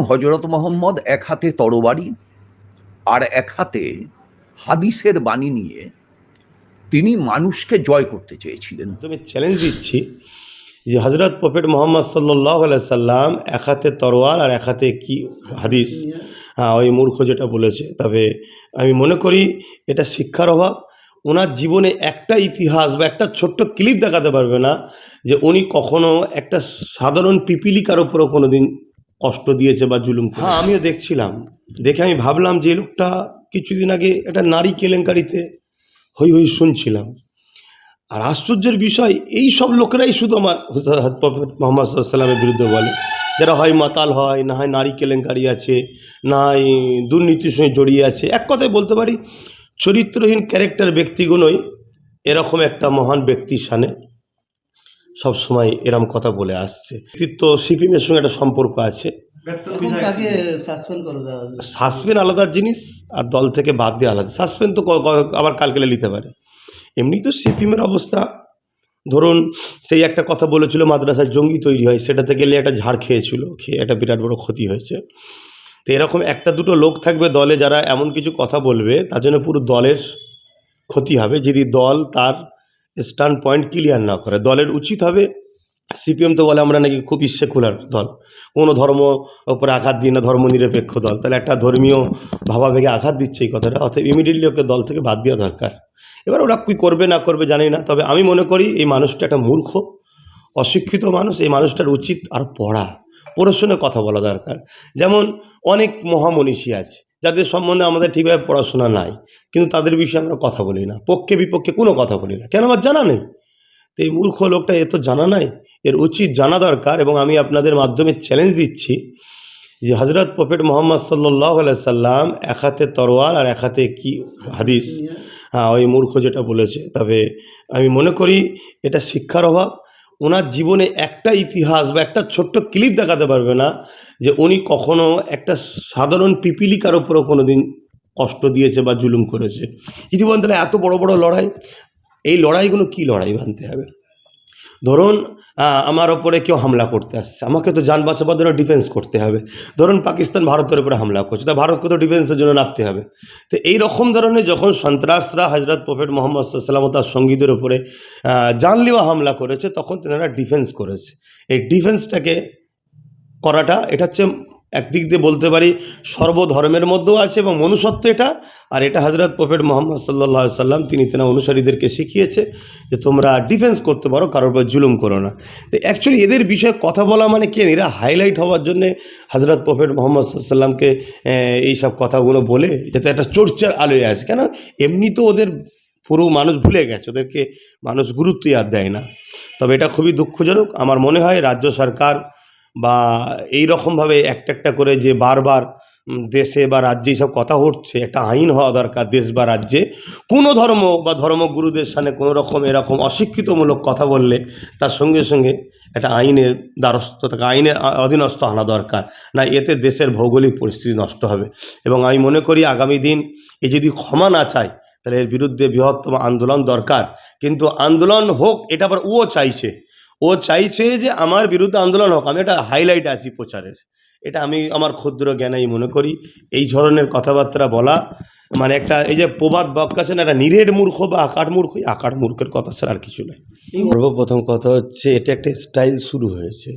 হজরত মোহাম্মদ এক হাতে তরবারি আর এক হাতে হাদিসের বাণী নিয়ে তিনি মানুষকে জয় করতে চেয়েছিলেন। তুমি চ্যালেঞ্জ দিচ্ছি যে হজরত প্রফেট মোহাম্মদ সাল্লাহ সাল্লাম এক হাতে তরোয়াল আর এক হাতে কি হাদিস? হ্যাঁ ওই মূর্খ যেটা বলেছে। তবে আমি মনে করি এটা শিক্ষার অভাব। ওনার জীবনে একটা ইতিহাস বা একটা ছোট্ট ক্লিপ দেখাতে পারবে না যে উনি কখনো একটা সাধারণ পিপিলিকার ওপরও কোনো দিন কষ্ট দিয়েছে বা জুলুম হ্যাঁ আমিও দেখছিলাম। দেখে আমি ভাবলাম যে লোকটা কিছুদিন আগে একটা নারী কেলেঙ্কারিতে হই হই শুনছিলাম। আর আশ্চর্যের বিষয়, এই সব লোকেরাই শুধু আমার মোহাম্মদ সাল্লামের বিরুদ্ধে বলে। যারা হয় মাতাল হয়, না হয় নারী কেলেঙ্কারি আছে, না হয় দুর্নীতির সঙ্গে জড়িয়ে আছে। এক কথায় বলতে পারি, চরিত্রহীন ক্যারেক্টার ব্যক্তিগুলোই এরকম একটা মহান ব্যক্তির সানে সবসময় এরম কথা বলে আসছে। ব্যক্তিত্ব সিপিএমের সঙ্গে একটা সম্পর্ক আছে। সাসপেন্ড আলাদা জিনিস আর দল থেকে বাদ দিয়ে আলাদা। সাসপেন্ড তো আবার কালকেলে নিতে পারে। এমনি তো সিপিএমের অবস্থা। ধরুন সেই একটা কথা বলেছিল মাদ্রাসায় জঙ্গি তৈরি হয় সেটাতে গেলে একটা ঝাড় খেয়েছিল খেয়ে একটা বিরাট বড় ক্ষতি হয়েছে। তো এরকম একটা দুটো লোক থাকবে দলে যারা এমন কিছু কথা বলবে তার জন্য পুরো দলের ক্ষতি হবে। যদি দল তার স্ট্যান্ড পয়েন্ট ক্লিয়ার না করে। দলের উচিত হবে, সিপিএম তো বলে আমরা নাকি খুব সেকুলার দল। কোনো ধর্ম ওপরে আঘাত দিই না, ধর্মনিরপেক্ষ দল। তাহলে একটা ধর্মীয় ভাবাবেগে আঘাত দিচ্ছে এই কথাটা অর্থাৎ ইমিডিয়েটলি ওকে দল থেকে বাদ দেওয়া দরকার। এবার ওরা কী করবে, না করবে জানি না, তবে আমি মনে করি এই মানুষটা একটা মূর্খ, অশিক্ষিত মানুষ, এই মানুষটার উচিত আর পড়া। পড়াশোনায় কথা বলা দরকার। যেমন অনেক মহামনীষী আছে যাদের সম্বন্ধে আমাদের ঠিকভাবে পড়াশোনা নাই, কিন্তু তাদের বিষয়ে আমরা কথা বলি না, পক্ষে বিপক্ষে কোনো কথা বলি না। কেন আমার জানা নেই? তো এই মূর্খ লোকটা এ তো জানা নাই। এর উচিত জানা দরকার এবং আমি আপনাদের মাধ্যমে চ্যালেঞ্জ দিচ্ছি যে হজরত প্রফেট মোহাম্মদ সাল্লাহ সাল্লাম এক হাতে তরোয়াল আর এক হাতে কি হাদিস? হ্যাঁ ওই মূর্খ যেটা বলেছে। তবে আমি মনে করি এটা শিক্ষার অভাব। ওনার জীবনে একটা ইতিহাস বা একটা ছোট্ট ক্লিপ দেখাতে পারবে না যে উনি কখনো একটা সাধারণ পিপিলিকার ওপরও কোনো দিন কষ্ট দিয়েছে বা জুলুম করেছে। ইতিমধ্যে এত বড় বড় লড়াই, এই লড়াইগুলো কি লড়াই মানতে হবে? ধরুন আমার ওপরে কেউ হামলা করতে আসছে, আমাকে তো যান বাঁচাবার জন্য ডিফেন্স করতে হবে। ধরুন, পাকিস্তান ভারতের উপরে হামলা করছে, তা ভারতকে তো ডিফেন্সের জন্য নামতে হবে। তো এই রকম ধরনের যখন সন্ত্রাসরা হজরত প্রফেট মোহাম্মদ সাল্লাম তার সঙ্গীদের উপরে জানলিওয়া হামলা করেছে, তখন তেনারা ডিফেন্স করেছে। এই ডিফেন্সটাকে করাটা, এটা হচ্ছে একদিক দিয়ে বলতে পারি সর্বধর্মের মধ্যেও আছে এবং মনুষ্যত্ব এটা। আর এটা হজরত প্রফেট মোহাম্মদ সাল্লাহ সাল্লাম তিনি তেনা অনুসারীদেরকে শিখিয়েছে যে তোমরা ডিফেন্স করতে পারো, কারোর উপর জুলুম করো না। তো অ্যাকচুয়ালি এদের বিষয়ে কথা বলা মানে কি এরা হাইলাইট হওয়ার জন্যে হজরত প্রফেট মোহাম্মদ সাল্লামকে এইসব কথাগুলো বলে যাতে একটা চর্চার আলোয় আসে কেন? এমনি তো ওদের পুরো মানুষ ভুলে গেছে, ওদেরকে মানুষ গুরুত্বই আর দেয় না। তবে এটা খুবই দুঃখজনক। আমার মনে হয় রাজ্য সরকার বা এই রকমভাবে একটা একটা করে যে বারবার দেশে বা রাজ্যে সব কথা উঠছে একটা আইন হওয়া দরকার দেশ বা রাজ্যে। কোনো ধর্ম বা ধর্মগুরুদের সামনে কোনো রকম এরকম অশিক্ষিতমূলক কথা বললে তার সঙ্গে সঙ্গে একটা আইনের দ্বারস্থ তাকে আইনের অধীনস্থ আনা দরকার। না, এতে দেশের ভৌগোলিক পরিস্থিতি নষ্ট হবে। এবং আমি মনে করি আগামী দিন এ যদি ক্ষমা না চায়, তাহলে এর বিরুদ্ধে বৃহত্তম আন্দোলন দরকার। কিন্তু আন্দোলন হোক, এটা আবার ও চাইছে। ও চাইছে যে আমার বিরুদ্ধে আন্দোলন হোক, আমি এটা হাইলাইট আসি প্রচারের। এটা আমি আমার ক্ষুদ্র জ্ঞানেই মনে করি। এই ধরনের কথাবার্তা বলা মানে একটা এই যে প্রবাদ বাক্য আছে না, একটা নিরেট মূর্খ বা আকার মূর্খ আকার মূর্খের কথা ছাড়া আর কিছু নয় সর্বপ্রথম কথা হচ্ছে, এটা একটা স্টাইল শুরু হয়েছে।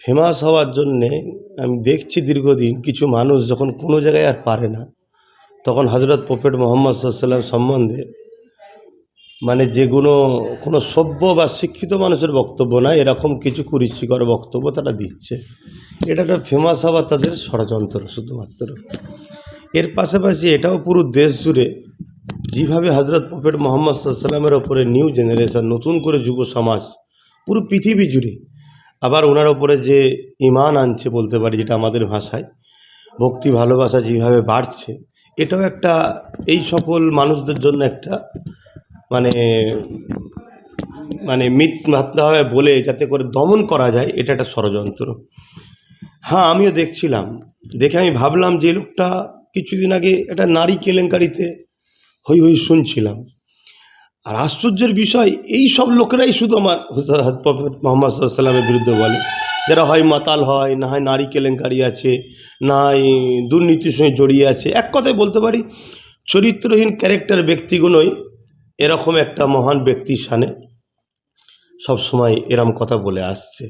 ফেমাস হওয়ার জন্যে আমি দেখছি দীর্ঘদিন, কিছু মানুষ যখন কোনো জায়গায় আর পারে না, তখন হজরত প্রফেট মোহাম্মদ সাল্লাম সম্বন্ধে মানে যেগুলো কোনো সভ্য বা শিক্ষিত মানুষের বক্তব্য না এরকম কিছু কুরুচিকর বক্তব্য তারা দিচ্ছে। এটা একটা ফেমাস হওয়ার তাদের ষড়যন্ত্র শুধুমাত্র। এর পাশাপাশি এটাও পুরো দেশ জুড়ে যেভাবে হজরত প্রফেট মোহাম্মদ সাল্লামের ওপরে নিউ জেনারেশন, নতুন করে যুব সমাজ, পুরো পৃথিবী জুড়ে। আবার ওনার ওপরে যে ইমান আনছে বলতে পারি, যেটা আমাদের ভাষায়, ভক্তি, ভালোবাসা যেভাবে বাড়ছে, এটাও একটা, এই সকল মানুষদের জন্য একটা মানে মানে মিথ্যাভাবে বলে যাতে করে দমন করা যায়, এটা একটা ষড়যন্ত্র। হ্যাঁ আমিও দেখছিলাম। দেখে আমি ভাবলাম যে লোকটা কিছুদিন আগে একটা নারী কেলেঙ্কারিতে হই হই শুনছিলাম। আর আশ্চর্যের বিষয়, এই সব লোকেরাই শুধু আমার মোহাম্মদ সাল্লামের বিরুদ্ধে বলে। যারা হয় মাতাল হয়, না হয় নারী কেলেঙ্কারি আছে, না হয় দুর্নীতির সঙ্গে জড়িয়ে আছে, এক কথায় বলতে পারি, চরিত্রহীন ক্যারেক্টার ব্যক্তিগুলোই এরকম একটা মহান ব্যক্তির সানে সবসময় এরম কথা বলে আসছে।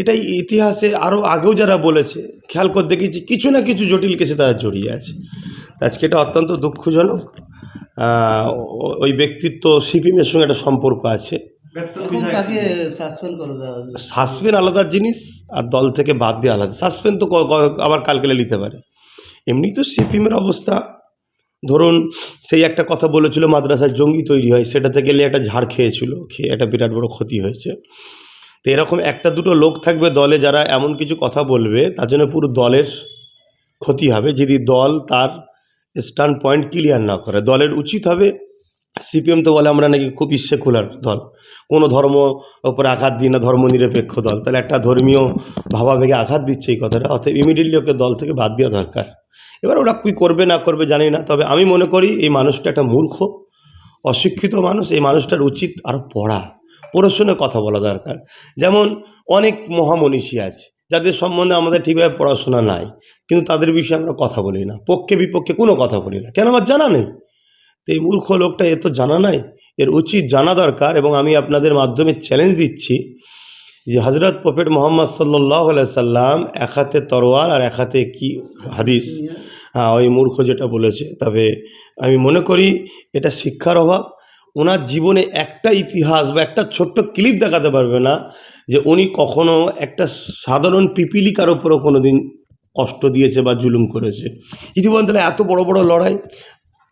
এটাই ইতিহাসে আরও আগেও যারা বলেছে খেয়াল করে দেখেছি কিছু না কিছু জটিল কেসে তারা জড়িয়ে আছে। আজকে এটা অত্যন্ত দুঃখজনক। ওই ব্যক্তিত্ব সিপিএমের সঙ্গে একটা সম্পর্ক আছে। সাসপেন্ড আলাদা জিনিস আর দল থেকে বাদ দিয়ে আলাদা। সাসপেন্ড তো আবার কালকেলে নিতে পারে। এমনি তো সিপিএমের অবস্থা। ধরুন সেই একটা কথা বলেছিল, মাদ্রাসায় জঙ্গি তৈরি হয় সেটাতে গেলে একটা ঝাড় খেয়েছিল, খেয়ে একটা বিরাট বড় ক্ষতি হয়েছে। তো এরকম একটা দুটো লোক থাকবে দলে যারা এমন কিছু কথা বলবে, তার জন্য পুরো দলের ক্ষতি হবে, যদি দল তার স্ট্যান্ড পয়েন্ট ক্লিয়ার না করে। দলের উচিত হবে সিপিএম তো বলে আমরা নাকি খুব সেকুলার দল। কোনো ধর্ম ওপরে আঘাত দিই না ধর্ম নিরপেক্ষ দল। তাহলে একটা ধর্মীয় ভাবাবেগে আঘাত দিচ্ছে এই কথাটা অর্থাৎ ইমিডিয়েটলি ওকে দল থেকে বাদ দেওয়া দরকার। এবার ওরা কী করবে, না করবে জানি না। তবে আমি মনে করি এই মানুষটা একটা মূর্খ, অশিক্ষিত মানুষ, এই মানুষটার উচিত আরও পড়া। পড়াশুনে কথা বলা দরকার। যেমন অনেক মহামনীষী আছে, যাদের সম্বন্ধে আমাদের ঠিকভাবে পড়াশোনা নাই, কিন্তু তাদের বিষয়ে আমরা কথা বলি না। পক্ষে বিপক্ষে কোনো কথা বলি না। কেন আমার জানা নেই? তো এই মূর্খ লোকটা এ তো জানা নাই। এর উচিত জানা দরকার এবং আমি আপনাদের মাধ্যমে চ্যালেঞ্জ দিচ্ছি যে হজরত প্রফেট মোহাম্মদ সাল্লাহ সাল্লাম এক হাতে তরোয়াল আর এক হাতে কি হাদিস? হ্যাঁ ওই মূর্খ যেটা বলেছে। তবে আমি মনে করি এটা শিক্ষার অভাব। ওনার জীবনে একটা ইতিহাস বা একটা ছোট্ট ক্লিপ দেখাতে পারবে না যে উনি কখনো একটা সাধারণ পিপিলিকার ওপরও কোনো দিন কষ্ট দিয়েছে বা জুলুম করেছে। তাহলে এত বড় বড় লড়াই।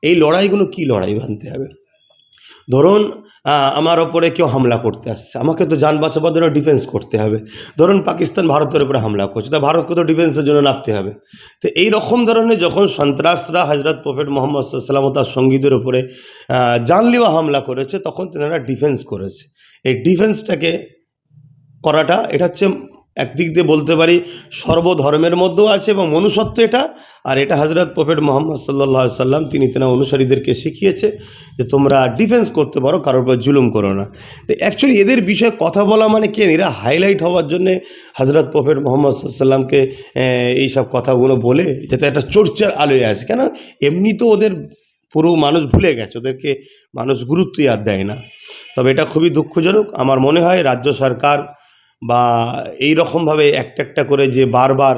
এই লড়াইগুলো কি লড়াই মানতে হবে? ধরুন আমার ওপরে কেউ হামলা করতে আসছে, আমাকে তো যান বাঁচাবার জন্য ডিফেন্স করতে হবে। ধরুন, পাকিস্তান ভারতের উপরে হামলা করছে, তা ভারতকে তো ডিফেন্সের জন্য নামতে হবে। তো এই রকম ধরনের যখন সন্ত্রাসরা হজরত প্রফেট মোহাম্মদ সাল্লাম তার সঙ্গীদের উপরে জানলেওয়া হামলা করেছে, তখন তেনারা ডিফেন্স করেছে। এই ডিফেন্সটাকে করাটা, এটা হচ্ছে একদিক দিয়ে বলতে পারি সর্বধর্মের মধ্যেও আছে এবং মনুষ্যত্ব এটা। আর এটা হজরত প্রফেট মোহাম্মদ সাল্লাহ সাল্লাম তিনি তেনা অনুসারীদেরকে শিখিয়েছে যে তোমরা ডিফেন্স করতে পারো, কারোর উপর জুলুম করো না। তো অ্যাকচুয়ালি এদের বিষয়ে কথা বলা মানে কি এরা হাইলাইট হওয়ার জন্যে হজরত প্রফেট মোহাম্মদ সাল্লামকে এইসব কথাগুলো বলে যাতে একটা চর্চার আলোয় আসে কেন? এমনি তো ওদের পুরো মানুষ ভুলে গেছে, ওদেরকে মানুষ গুরুত্বই আর দেয় না। তবে এটা খুবই দুঃখজনক। আমার মনে হয় রাজ্য সরকার বা এই রকমভাবে একটা একটা করে যে বারবার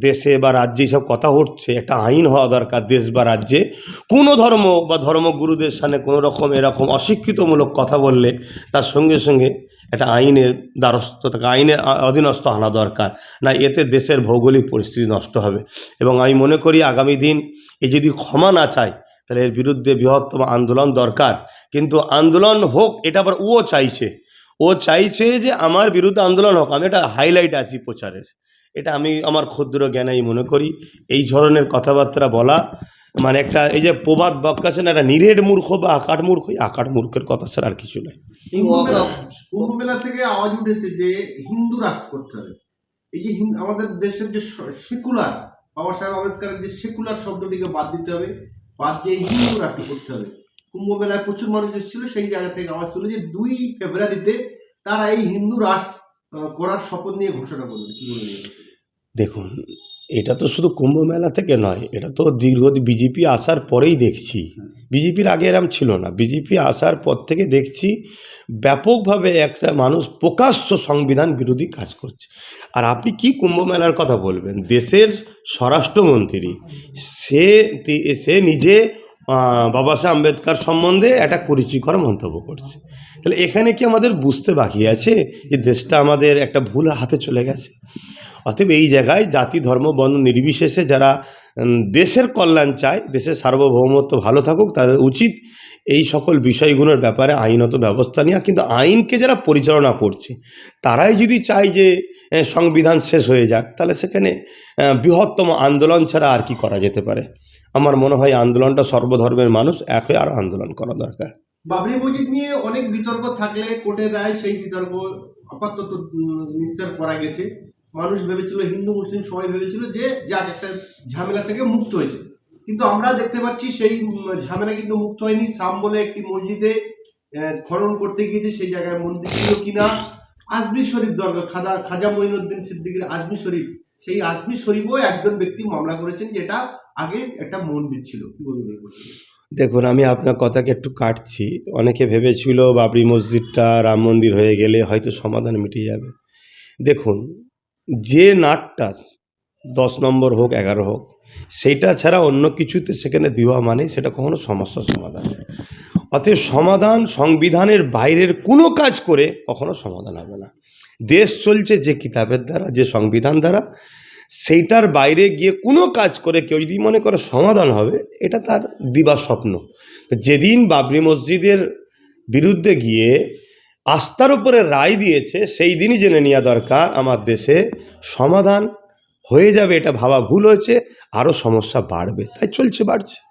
দেশে বা রাজ্যে সব কথা উঠছে একটা আইন হওয়া দরকার দেশ বা রাজ্যে। কোনো ধর্ম বা ধর্মগুরুদের সামনে কোনো রকম এরকম অশিক্ষিতমূলক কথা বললে তার সঙ্গে সঙ্গে একটা আইনের দ্বারস্থ তাকে আইনের অধীনস্থ আনা দরকার। না, এতে দেশের ভৌগোলিক পরিস্থিতি নষ্ট হবে। এবং আমি মনে করি আগামী দিন এ যদি ক্ষমা না চায়, তাহলে এর বিরুদ্ধে বৃহত্তম আন্দোলন দরকার। কিন্তু আন্দোলন হোক, এটা আবার ও চাইছে ও চাইছে যে আমার বিরুদ্ধে আন্দোলন হোক আমি এটা হাইলাইট আসি প্রচারের। এটা আমি আমার ক্ষুদ্র জ্ঞানেই মনে করি। এই ধরনের কথাবার্তা বলা মানে একটা এই যে প্রবাদ বাক্য আছে না একটা নিরেট মূর্খ বা আকাট মূর্খ এই আকাট মূর্খের কথা ছাড়া আর কিছু নয় এই ওয়াকআপ থেকে আওয়াজ উঠেছে যে হিন্দু রাষ্ট্র করতে হবে এই যে আমাদের দেশের যে সেকুলার বাবা সাহেব আম্বেদকরের যে সেকুলার শব্দটিকে বাদ দিতে হবে বাদ দিয়ে হিন্দু রাষ্ট্র করতে হবে কুম্ভ মেলায় প্রচুর মানুষ এসেছিল সেই জায়গা থেকে আওয়াজ তুলে যে দুই ফেব্রুয়ারিতে তারা এই হিন্দু রাষ্ট্র করার শপথ নিয়ে ঘোষণা করবে দেখুন, এটা তো শুধু কুম্ভ মেলা থেকে নয়, এটা তো দীর্ঘ বিজেপি আসার পরেই দেখছি। বিজেপির আগে এরম ছিল না। বিজেপি আসার পর থেকে দেখছি ব্যাপকভাবে একটা মানুষ প্রকাশ্য সংবিধান বিরোধী কাজ করছে। আর আপনি কি কুম্ভ মেলার কথা বলবেন? দেশের স্বরাষ্ট্রমন্ত্রী, সে সে নিজে বাবা সাহেব আম্বেদকর সম্বন্ধে একটা কুরুচিকর মন্তব্য করছে। তাহলে এখানে কি আমাদের বুঝতে বাকি আছে যে দেশটা আমাদের একটা ভুল হাতে চলে গেছে? অতএব এই জায়গায় জাতি, ধর্ম, বর্ণ নির্বিশেষে যারা দেশের কল্যাণ চায়, দেশের সার্বভৌমত্ব ভালো থাকুক, তাদের উচিত এই সকল বিষয়গুলোর ব্যাপারে আইনত ব্যবস্থা নেওয়া। কিন্তু আইনকে যারা পরিচালনা করছে, তারাই যদি চায় যে সংবিধান শেষ হয়ে যাক, তাহলে সেখানে বৃহত্তম আন্দোলন ছাড়া আর কি করা যেতে পারে? আমার মনে হয় আন্দোলনটা সর্বধর্মের মানুষ এক আরও আন্দোলন করা দরকার। বাবরি মসজিদ নিয়ে অনেক বিতর্ক থাকলে কোর্টের রায় সেই বিতর্ক আপাতত নিস্তার করা গেছে। মানুষ ভেবেছিল, হিন্দু, মুসলিম সবাই ভেবেছিল যে যাক, একটা ঝামেলা থেকে মুক্ত হয়েছে। কিন্তু আমরা দেখতে পাচ্ছি সেই ঝামেলা কিন্তু মুক্ত হয়নি। সাম বলে একটি মসজিদে খনন করতে গিয়েছে, সেই জায়গায় মন্দির ছিল কিনা? আজমি শরীফ দরকার খাজা খাজা মঈনুদ্দিন সিদ্দিকীর আজমি শরীফ। সেই আজমি শরীফও একজন ব্যক্তি মামলা করেছেন যেটা আগে একটা মন্দির ছিল কি বলবেন দেখুন, আমি আপনার কথাকে একটু কাটছি। অনেকে ভেবেছিল বাবরি মসজিদটা রাম মন্দির হয়ে গেলে হয়তো সমাধান মিটে যাবে। দেখুন, যে নাটটা দশ নম্বর হোক, এগারো হোক সেইটা ছাড়া অন্য কিছুতে সেখানে দেওয়া মানে সেটা কখনো সমস্যার সমাধান অতএব সমাধান সংবিধানের বাইরের কোনো কাজ করে কখনো সমাধান হবে না। দেশ চলছে যে কিতাবের দ্বারা, যে সংবিধান দ্বারা সেইটার বাইরে গিয়ে কোনো কাজ করে কেউ যদি মনে করে সমাধান হবে, এটা তার দিবা স্বপ্ন। যেদিন বাবরি মসজিদের বিরুদ্ধে গিয়ে আস্থার উপরে রায় দিয়েছে, সেই দিনই জেনে নেওয়া দরকার আমার দেশে সমাধান হয়ে যাবে এটা ভাবা ভুল হয়েছে, আরও সমস্যা বাড়বে। তাই চলছে, বাড়ছে।